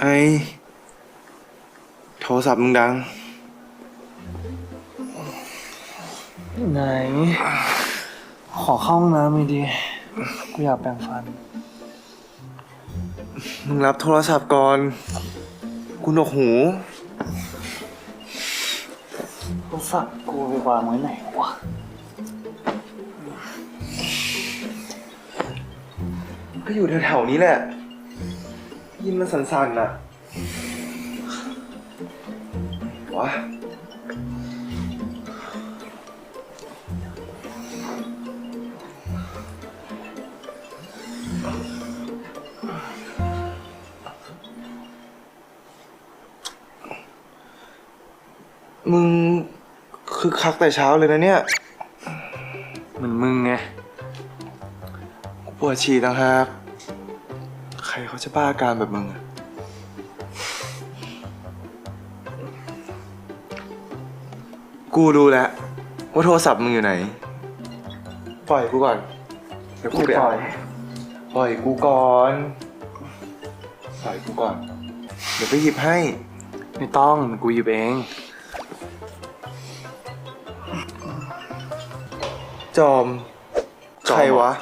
ไอ โทรศัพท์มึงดัง ไหน ขอเข้าห้องน้ำหน่อยดิกูอยากแปรงฟัน มึงรับโทรศัพท์ก่อน กูหนวกหูโทรศัพท์กูไปวางไว้ไหนวะ ก็อยู่แถวๆนี้แหละ ยินมันสั่นๆน่ะวะมึงคือคักแต่เช้าเลยนะเนี่ย เหมือนมึงไงกูปวดฉี่ต่างหาก ใครเขาจะบ้าอาการแบบมึงอะกูรู้แล้วว่าโทรศัพท์มึงอยู่ไหน ปล่อยกูก่อน เดี๋ยวกูไปเอาปล่อยกูก่อน ปล่อยกูก่อน เดี๋ยวไปหยิบให้ ไม่ต้องกูหยิบเอง จอมใครวะ